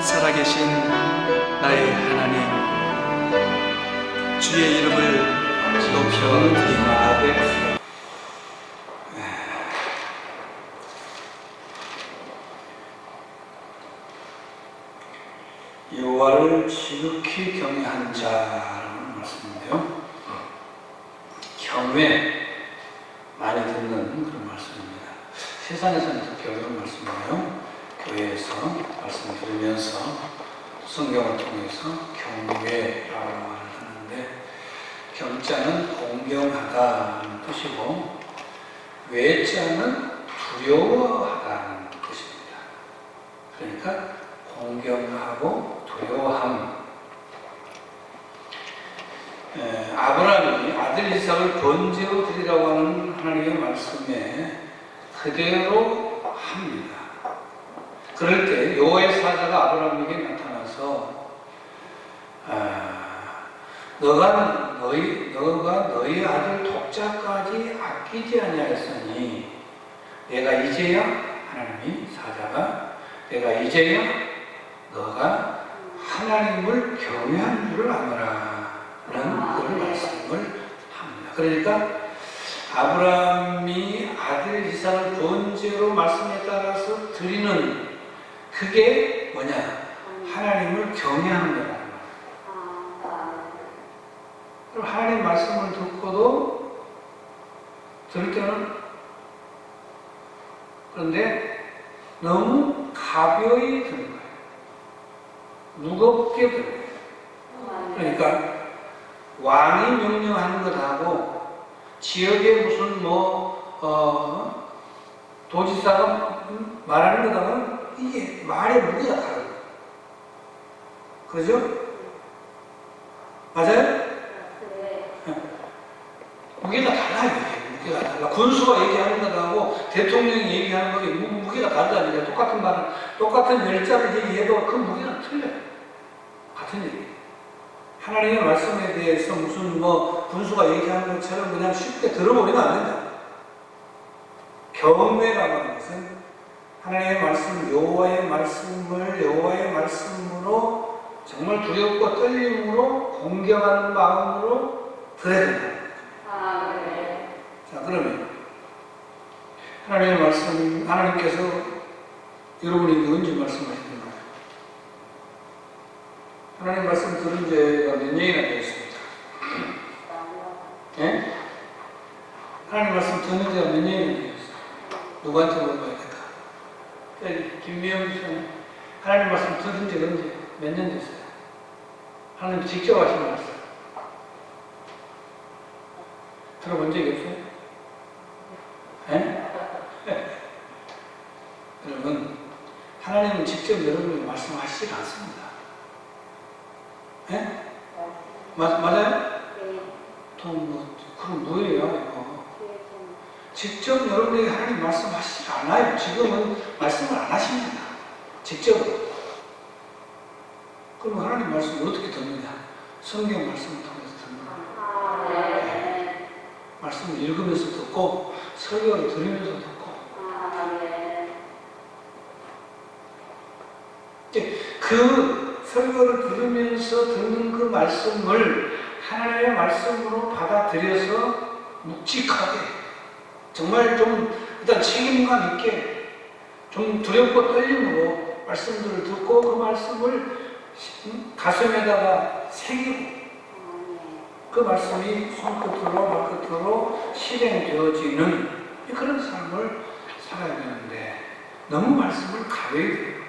살아계신 나의 하나님 주의 이름을 높여드립니다. 6월을 지극히 경외한 자라는 말씀인데요. 경외 많이 듣는 그런 말씀입니다. 세상에서는 특히 어려운 말씀이에요. 교회에서 말씀을 들으면서 성경을 통해서 경외라고 말을 하는데 경자는 공경하다는 뜻이고 외자는 두려워하다는 뜻입니다. 그러니까 공경하고 두려워함. 에, 아브라함이 아들 이삭을 번제로 드리라고 하는 하나님의 말씀에 그대로 합니다. 그럴 때 여호와의 사자가 아브라함에게 나타나서 아, 너가 너희 너가 너희 아들 독자까지 아끼지 아니하였으니 내가 이제야 하나님이 사자가 내가 이제야 너가 하나님을 경외한 줄을 아노라는 그런 말씀을 합니다. 그러니까 아브라함이 아들 이삭을 번제로 말씀에 따라서 드리는 그게 뭐냐? 하나님을 경외하는 거예요. 그럼 하나님 말씀을 듣고도 들을 때는 그런데 너무 가벼이 듣는 거예요. 무겁게 들어요. 그러니까 왕이 명령하는 것하고 지역의 무슨 뭐 어, 도지사가 말하는 것하고는 이게 말의 무게가 다르요 그러죠? 맞아요? 무게가 달라요. 이게. 무게가 달라. 군수가 얘기하는 것하고 대통령이 얘기하는 거에 무- 무게가 다르다니까 똑같은 말은 똑같은 열자를 얘기해도 그 무게는 틀려요. 같은 얘기. 하나님의 말씀에 대해서 무슨 뭐 군수가 얘기하는 것처럼 그냥 쉽게 들어버리면 안 된다. 경외라고 하는 것은 하나님의 말씀, 여호와의 말씀을 여호와의 말씀으로 정말 두렵고 떨림으로 공경하는 마음으로 들어야 된다. 자, 그러면 하나님의 말씀, 하나님께서 여러분에게 언제 말씀하셨나요? 하나님 말씀 들은 지가 몇 년이나 되었습니까? 예? 하나님 말씀 듣는 지가 몇 년이나 되었어요? 누구한테 물어봐야겠다. 여기 김미영 씨, 하나님 말씀 들은 지 언제? 몇 년 됐어요? 하나님 직접 하신 말씀. 들어본 적이 없어요? 예? 여러분, 하나님은 직접 여러분에게 말씀하시지 않습니다. 예? 맞, 맞아요? 또 뭐, 그럼 뭐예요, 이거? 직접 여러분에게 하나님 말씀하시지 않아요. 지금은 말씀을 안 하십니다. 직접으로. 그럼 하나님 말씀을 어떻게 듣느냐? 성경 말씀을 통해서 듣는 거예요. 말씀을 읽으면서 듣고, 설교를 들으면서 듣고, 그 설교를 들으면서 듣는 그 말씀을 하나님의 말씀으로 받아들여서 묵직하게 정말 좀 일단 책임감 있게 좀 두렵고 떨림으로 말씀들을 듣고 그 말씀을 가슴에다가 새기고. 그 말씀이 손끝으로 발끝으로 실행되어지는 그런 삶을 살아야 되는데 너무 말씀을 들어요.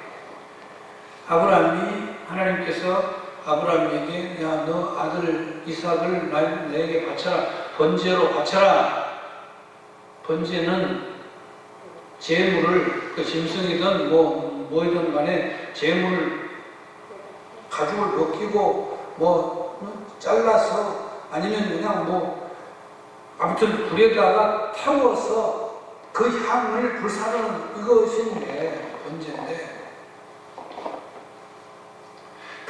아브라함이 하나님께서 아브라함에게 야 너 아들 이삭을 나, 내게 바쳐라. 번제로 바쳐라. 번제는 재물을 그 짐승이든 뭐 뭐이든 간에 재물을 가죽을 벗기고 뭐 어? 잘라서 아니면 그냥 뭐 아무튼 불에다가 태워서 그 향을 불사르는 이것인데 번제인데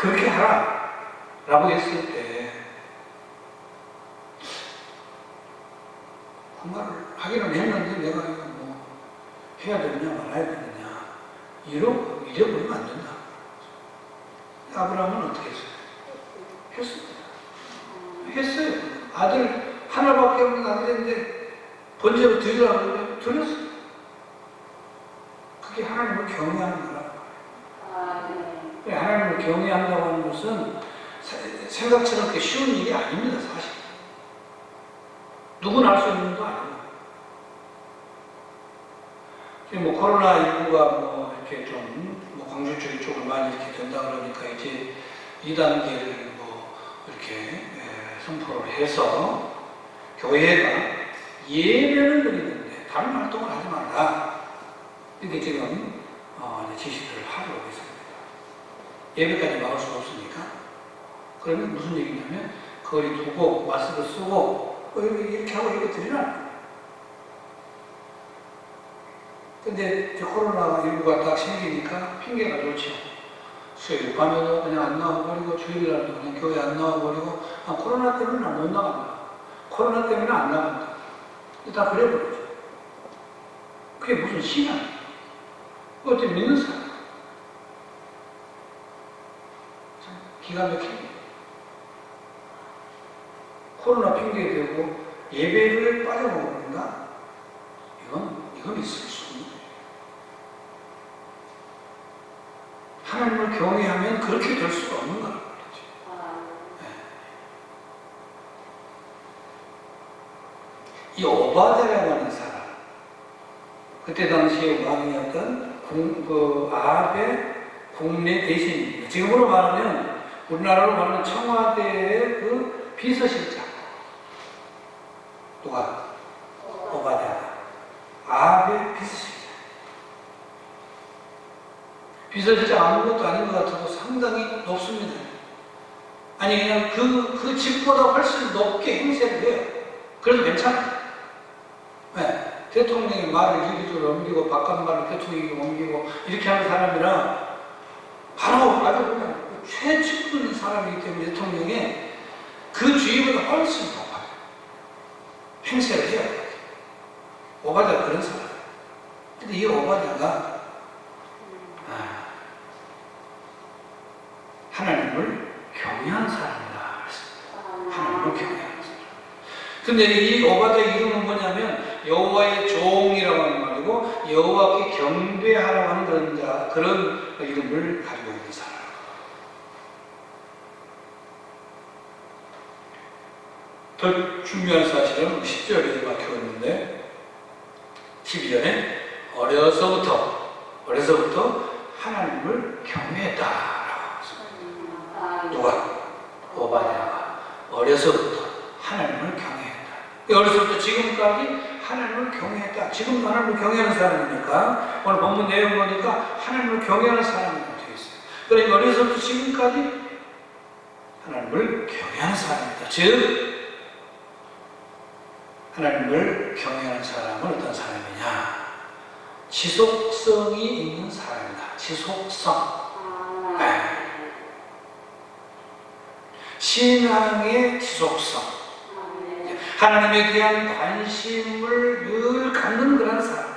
그렇게 하라. 라고 했을 때, 그 말을 하기는 했는데 내가 이거 뭐 해야 되느냐 말아야 되느냐. 이러, 이래 버리면 안 된다. 아브라함은 어떻게 했어요? 했습니다. 했어요. 아들 하나밖에 없는 아들인데 번제로 드리라고 드렸어요. 그게 하나님을 경외하는 거라. 하나님을 경외한다고 하는 것은 세- 생각처럼 그렇게 쉬운 일이 아닙니다, 사실. 누구나 할 수 있는 것도 아닙니다. 뭐 코로나19가 뭐 이렇게 좀뭐 광주 쪽 이쪽으로 많이 이렇게 된다 그러니까 이제 2단계를 뭐 이렇게 에, 선포를 해서 교회가 예배를 드리는데 다른 활동을 하지 말라. 이게 지금 어, 지시를 하고 있습니다. 예배까지 막을 수 없으니까. 그러면 무슨 얘기냐면 거리 두고 마스크 쓰고 어, 이렇게 이렇게 하고 이렇게 드리라. 근데 이제 코로나19가 딱 생기니까 핑계가 좋죠. 수요일 밤에도 그냥 안 나와버리고 주일날도 그냥 교회 안 나와버리고 아, 코로나 때문에 못 나간다. 코로나 때문에 안 나간다. 다 그래버리죠. 그게 무슨 신앙이야. 어떻게 믿는 사람. 참 기가 막히네. 코로나 핑계 대고 예배를 빠져먹는다? 이건, 이건 있을 수 없는 거예요. 하나님을 경외하면 그렇게 될 수가 없는 거란 말이죠. 이 오바데라고 하는 사람, 그때 당시에 왕이었던 공, 그 아합의 국내 대신입니다. 지금으로 말하면 우리나라로 말하는 청와대의 그 비서실장. 누가? 오바데라. 아합의 비서실장. 비서실장 아무것도 아닌 것 같아도 상당히 높습니다. 아니 그냥 그, 그 집보다 훨씬 높게 행세를 해요. 그래도 괜찮아요. 네. 대통령의 말을 이리저리 옮기고 바깥 말을 대통령이 옮기고 이렇게 하는 사람이라 바로 아주 그냥 최측근 사람이기 때문에 대통령의 그 주의보다 훨씬 높아요. 행세를 해야 돼요. 오바다가 그런 사람. 근데 이 오바다가 아, 하나님을 경외한 사람이다. 그랬습니다. 하나님을 경외하는 사람. 근데 이 오바다의 이름은 뭐냐면 여호와의 종이라고 하는 말이고 여호와께 경배하라고 하는 그런 자 그런 이름을 가지고 있는 사람. 더 중요한 사실은 10절에 막혀 있는데 12절에 어려서부터 어려서부터 하나님을 했습니다. 누가? 오바냐가 어려서부터 하나님을 경외했다. 어려서부터 지금까지 하나님을 경외했다. 지금도 하나님을 경외하는 사람이니까 오늘 본문 내용 보니까 하나님을 경외하는 사람이라고 되어 있어요. 그러니까 어려서부터 지금까지 하나님을 경외하는 사람이다. 즉 하나님을 경외하는 사람은 어떤 사람이냐? 지속성이 있는 사람이다. 지속성. 네. 신앙의 지속성. 하나님에 대한 관심을 늘 갖는 그런 사람.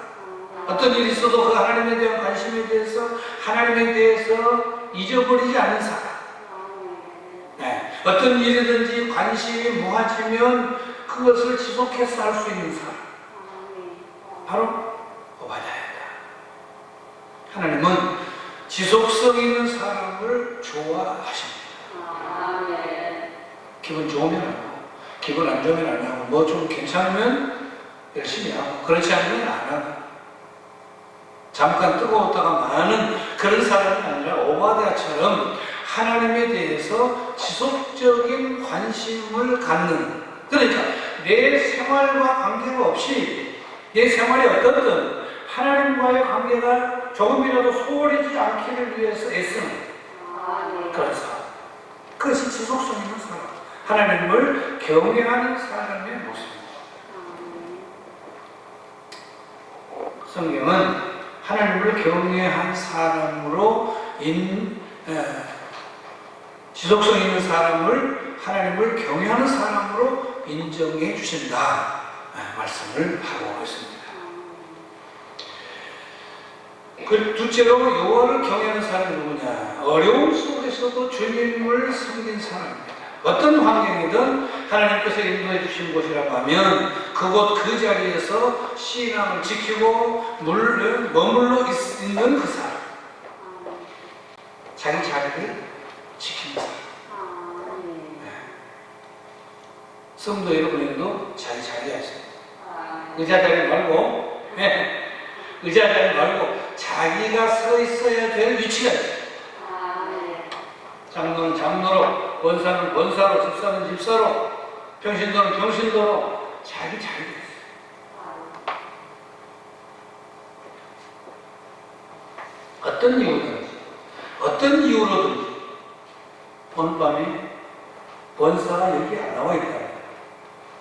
어떤 일이 있어도 그 하나님에 대한 관심에 대해서 하나님에 대해서 잊어버리지 않는 사람. 네. 어떤 일이든지 관심이 모아지면 그것을 지속해서 할 수 있는 사람. 바로 오바다야다. 하나님은 지속성 있는 사람을 좋아하십니다. 기분 좋으면 기분 안 좋으면 안 하고, 뭐 좀 괜찮으면 열심히 하고, 그렇지 않으면 안 하고. 잠깐 뜨거웠다가 많은 그런 사람이 아니라 오바데아처럼 하나님에 대해서 지속적인 관심을 갖는. 그러니까 내 생활과 관계가 없이 내 생활이 어떻든 하나님과의 관계가 조금이라도 소홀해지지 않기를 위해서 애쓰는 그런 사람. 그것이 지속성 있는 사람 하나님을 경외하는 사람의 모습입니다 성경은 하나님을 경외한 사람으로 인, 에, 지속성 있는 사람을 하나님을 경외하는 사람으로 인정해 주신다 에, 말씀을 하고 있습니다. 그 둘째로 여호와를 경외하는 사람이 누구냐? 어려움 속에서도 주님을 섬긴 사람입니다. 어떤 환경이든 하나님께서 인도해 주신 곳이라고 하면 그곳 그 자리에서 신앙을 지키고 물, 머물러 있- 있는 그 사람. 자기 자리를 지키는 사람. 성도 여러분에게도 자기 자리가 있어요. 의자 자리 말고, 네. 의자 자리 말고 자기가 서 있어야 될 위치가 있어요. 장로는 장로로, 권사는 권사로, 집사는 집사로, 병신도는 병신도로 자기 자리가 있어요. 어떤 이유든지, 어떤 이유로든지 밤에 권사가 여기 안 나와 있다.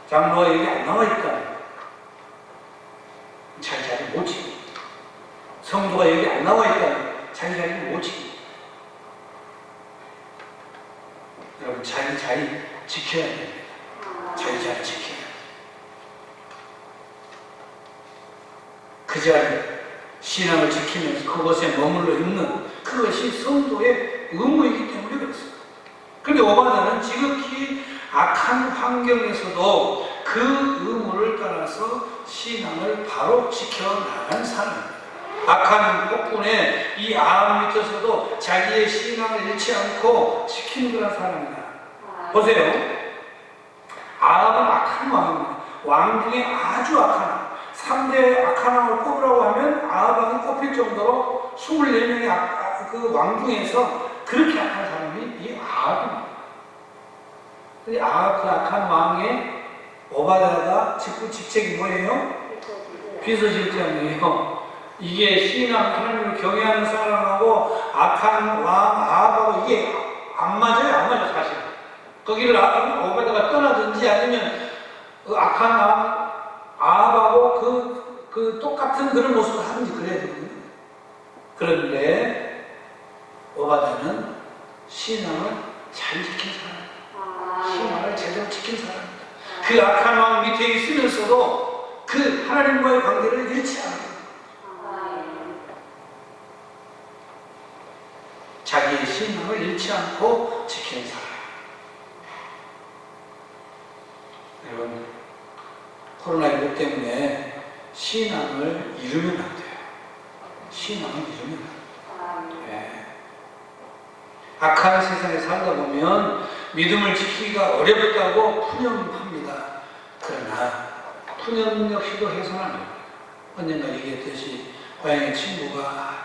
장로가 여기 안 나와 있다. 자기 자리 못 지켜. 성도가 여기 안 나와 있다. 자기 자리를 못 지켜. 여러분 자기 자리 지켜야 됩니다. 자기 자리 지켜야 돼요. 그 자리 신앙을 지키면서 그곳에 머물러 있는 그것이 성도의 의무이기 때문에 그렇습니다. 그런데 오바다는 지극히 악한 환경에서도 그 의무를 따라서 신앙을 바로 지켜나간 사람입니다. 악한 폭군의 이 아함 밑에서도 자기의 신앙을 잃지 않고 지키는 그런 사람이다. 보세요. 아합은 악한 왕입니다. 왕 중에 아주 악한 왕. 3대 악한 왕을 꼽으라고 하면 아합왕이 꼽힐 정도로 24명의 그왕 중에서 그렇게 악한 사람이 이 아합입니다. 이 아합 그 악한 왕의 오바다가 직구 직책이 뭐예요? 비서실장이에요. 이게 신앙 하나님을 경외하는 사람하고 악한 왕 아합하고 이게 안 맞아요, 안 맞아 사실. 거기를 아- 오바다가 떠나든지 아니면 그 악한 왕 아합하고 그, 그 똑같은 그런 모습을 하든지 그래야 되거든요. 그런데 오바다는 신앙을 잘 지킨 사람, 신앙을 제대로 지킨 사람입니다. 그 악한 왕 밑에 있으면서도 그 하나님과의 관계를 잃지 않아요. 자기의 신앙을 잃지 않고 지키는 사람. 여러분, 코로나19 때문에 신앙을 잃으면 안 돼요. 신앙을 잃으면 안 돼요. 예. 악한 세상에 살다 보면 믿음을 지키기가 어렵다고 푸념합니다. 그러나 푸념 역시도 해서는 안 됩니다. 언젠가 얘기했듯이 고향의 친구가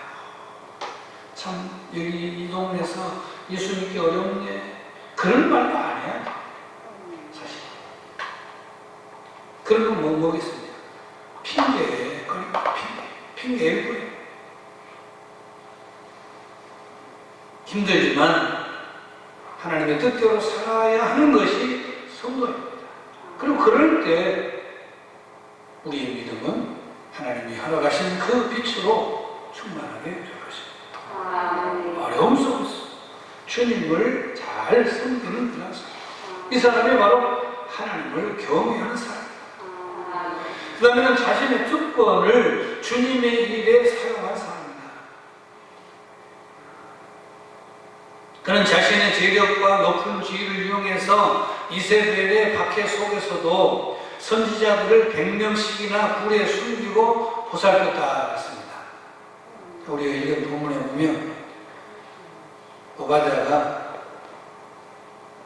참 여기 이 동네에서 예수 믿기 어렵네 그런 말도 안 해요 사실 그런 건 뭐, 뭐겠습니까? 핑계 그러니까 핑계 핑계일 뿐이에요. 힘들지만 하나님의 뜻대로 살아야 하는 것이 성도입니다. 그리고 그럴 때 우리의 믿음은 하나님이 허락하신 그 빛으로 충만하게 될 것입니다. 어려움 속에서 주님을 잘 섬기는 그런 사람. 이 사람이 바로 하나님을 경외하는 사람. 그 다음에는 자신의 특권을 주님의 일에 사용한 사람입니다. 그는 자신의 재력과 높은 지위를 이용해서 이세벨의 박해 속에서도 선지자들을 100명씩이나 굴에 숨기고 보살폈다 했습니다. 우리가 읽은 본문에 보면 오바다가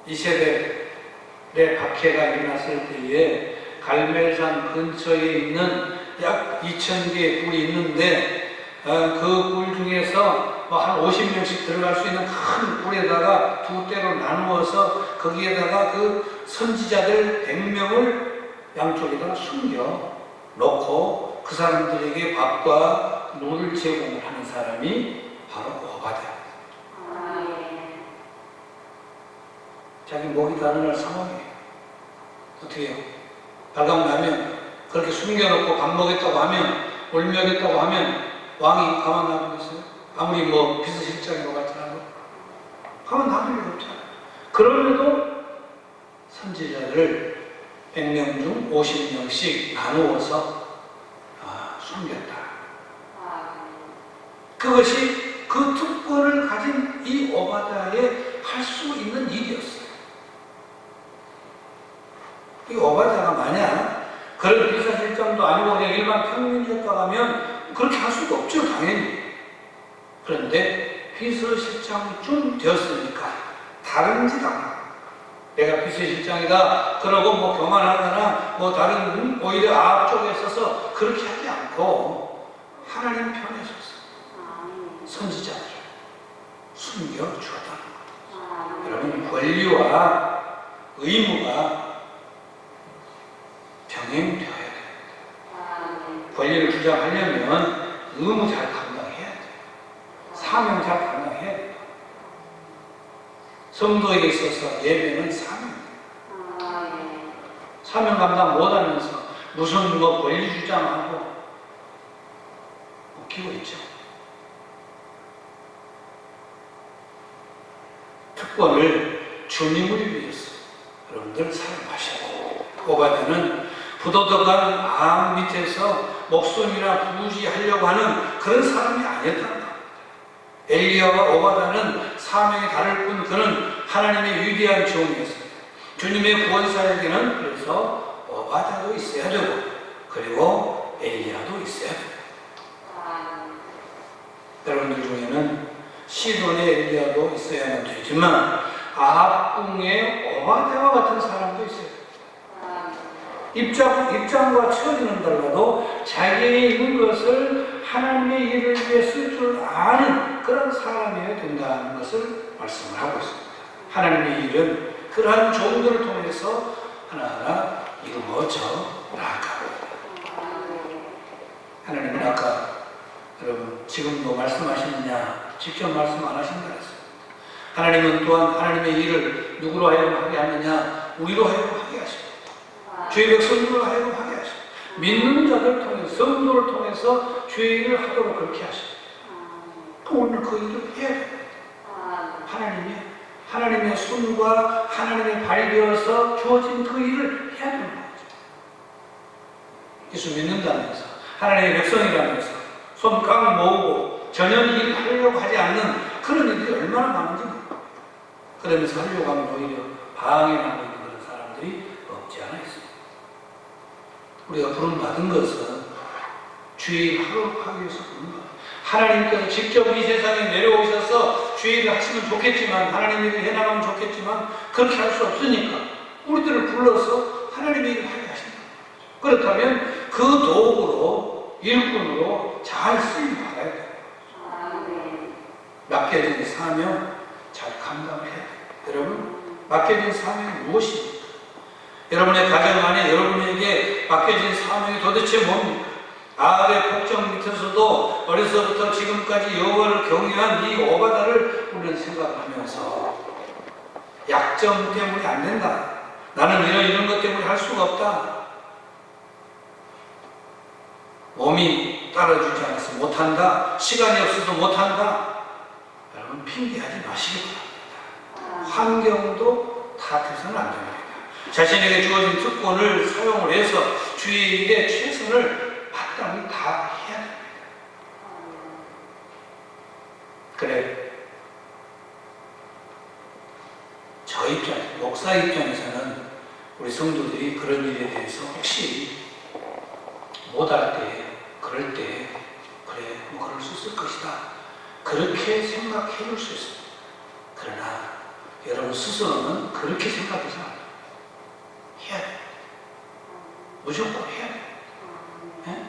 이세벨의 박해가 일어났을 때에 갈멜산 근처에 있는 약 2,000개의 굴이 있는데 어, 그굴 중에서 뭐한 50명씩 들어갈 수 있는 큰 굴에다가 두 대로 나누어서 거기에다가 그 선지자들 100명을 양쪽에다가 숨겨 놓고 그 사람들에게 밥과 물을 제공을 하는 사람이 바로 오바다. 자기 목이 다른날 상황이에요. 어떻게 해요? 발각나면 그렇게 숨겨놓고 밥 먹겠다고 하면 물 먹겠다고 하면 왕이 가만 놔두겠어요? 아무리 뭐 비서실장이라고 할지라도 가만 놔둘 일 없잖아요. 그럼에도 선지자를 100명 중 50명씩 나누어서 아, 숨겼다. 그것이 그 특권을 가진 이 오바다에 할 수 있는 일이었어요. 이 오바다가 만약. 그런 비서실장도 아니고 그냥 일반 평민이었다고 하면 그렇게 할 수가 없죠, 당연히. 그런데 비서실장쯤 되었으니까 다른 하고 내가 비서실장이다. 그러고 뭐 교만하거나 뭐 다른 음, 오히려 앞쪽에 서서 그렇게 하지 않고 하나님 편에 서서 선지자들 숨겨 주었다는 것 여러분 권리와 의무가 병행되어야 돼요 권리를 주장하려면 의무 잘 감당해야 돼요 사명 잘 감당해야 돼요 성도에게 있어서 예배는 사명입니다 사명 감당 못하면서 무슨 뭐 권리 주장하고 웃기고 있죠. 특권을 주님을 위해서 여러분들 사용하시고 오바드는 부도덕한 암 밑에서 목숨이나 부지하려고 하는 그런 사람이 아니었다는 겁니다. 엘리야와 오바다는 사명이 다를 뿐 그는 하나님의 위대한 종이었습니다. 주님의 구원사에게는 그래서 오바다도 있어야 되고 그리고 엘리야도 있어야 되고 여러분들 중에는 시돈의 엘리야도 있어야만 되지만 아합궁의 오바다와 같은 사람도 있어요. 입장, 입장과 처지는 달라도 자기에 있는 것을 하나님의 일을 위해 쓸 줄 아는 그런 사람이어야 된다는 것을 말씀을 하고 있습니다. 하나님의 일은 그러한 종들을 통해서 하나하나 이루어져 나아가고 하나님은 아까 여러분 지금도 말씀하시느냐 직접 말씀 안 하신다 했습니다. 하나님은 또한 하나님의 일을 누구로 하여금 하게 하느냐 우리로 하십니다. 주의 백성들로 하여금 하게 하십니다. 믿는 자들 통해서 성도를 통해서 주의 일을 하도록 그렇게 하십니다. 오늘 그 일을 해야 됩니다. 하나님이 하나님의 손과 하나님의 발이 되어서 주어진 그 일을 해야 되는 거죠. 예수 믿는다면서 하나님의 백성이라면서 손깡 모으고 전혀 일을 하려고 하지 않는 그런 일들이 얼마나 많은지 모릅니다. 그러면서 하려고 하면 오히려 방해하고 있는 그런 사람들이 없지 않아 있습니다. 우리가 부름받은 것은 주의 일을 하기 위해서 거예요. 하나님께서 직접 이 세상에 내려오셔서 주의 일을 하시면 좋겠지만 하나님 일을 해나가면 좋겠지만 그렇게 할 수 없으니까 우리들을 불러서 하나님의 일을 하게 하신다. 그렇다면 그 도구로 일꾼으로 잘 쓰임 받아야 돼요. 맡겨진 사명 잘 감당을 해야 돼요. 여러분, 맡겨진 사명이 무엇입니까? 여러분의 가정 안에 여러분에게 맡겨진 사명이 도대체 뭡니까? 아합의 복정 밑에서도 어려서부터 지금까지 여호와를 경외한 이 오바다를 우리는 생각하면서 약점 때문에 안 된다. 나는 이런 이런 것 때문에 할 수가 없다. 몸이 따라주지 않아서 못한다. 시간이 없어서 못한다. 여러분 핑계하지 마시기 바랍니다. 환경도 탓해서는 안 됩니다. 자신에게 주어진 특권을 사용을 해서 주의 일에 최선을 마땅히 다 해야 됩니다. 그래. 저 입장, 목사 입장에서는 우리 성도들이 그런 일에 대해서 혹시 못할 때, 그럴 때, 그래, 뭐 그럴 수 있을 것이다. 그렇게 생각해 줄수 있습니다. 그러나 여러분 스스로는 그렇게 생각해서 안 돼요. 해야 돼요. 무조건 해야 돼요. 예?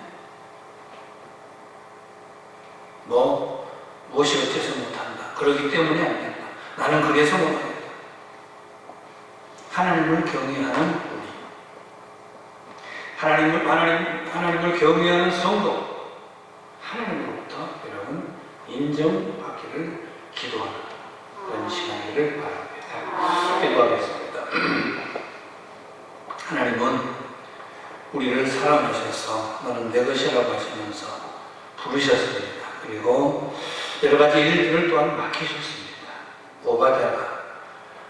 뭐, 무엇이 어째서 못한다. 그러기 때문에 안 된다. 나는 그래서 못하겠다. 하나님을 경외하는 우리. 하나님을, 하나님, 하나님을 경외하는 성도. 하나님으로부터 여러분 인정받기를 기도하는 그런 시간이기를 바랍니다. 기도하겠습니다. 하나님은 우리를 사랑하셔서 너는 내 것이라고 하시면서 부르셨습니다. 그리고 여러 가지 일들을 또한 맡기셨습니다. 오바다가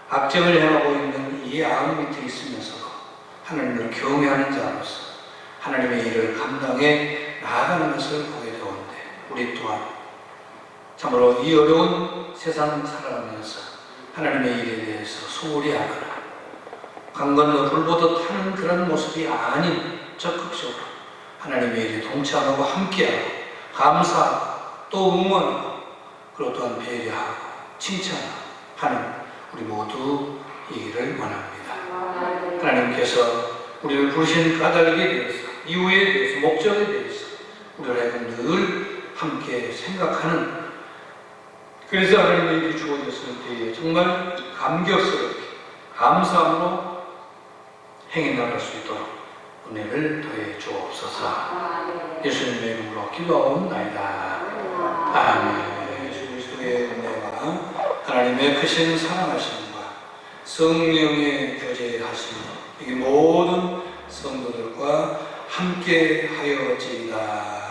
악정을 행하고 있는 이 아무 밑에 있으면서도 하나님을 경외하는 자로서 하나님의 일을 감당해 나아가는 것을 보게 되었는데 우리 또한 참으로 이 어려운 세상 살아가면서 하나님의 일에 대해서 소홀히 하거나 강 건너 불보듯 하는 그런 모습이 아닌 적극적으로 하나님의 일에 동참하고 함께하고 감사하고 또 응원하고 그리고 또한 배려하고 칭찬하고 하는 우리 모두 이기를 원합니다. 하나님께서 우리를 부르신 까닭에 대해서 이유에 대해서 목적에 대해서 우리를 늘 함께 생각하는 그래서 하나님의 일이 주어졌을 때에 정말 감격스럽게 감사함으로 행해 나갈 수 있도록 은혜를 더해 주옵소서. 예수님의 이름으로 기도하옵나이다. 아멘. 예수 그리스도의 은혜와 하나님의 크신 사랑하심과 성령의 교제하심 이 모든 성도들과 함께 하여지이다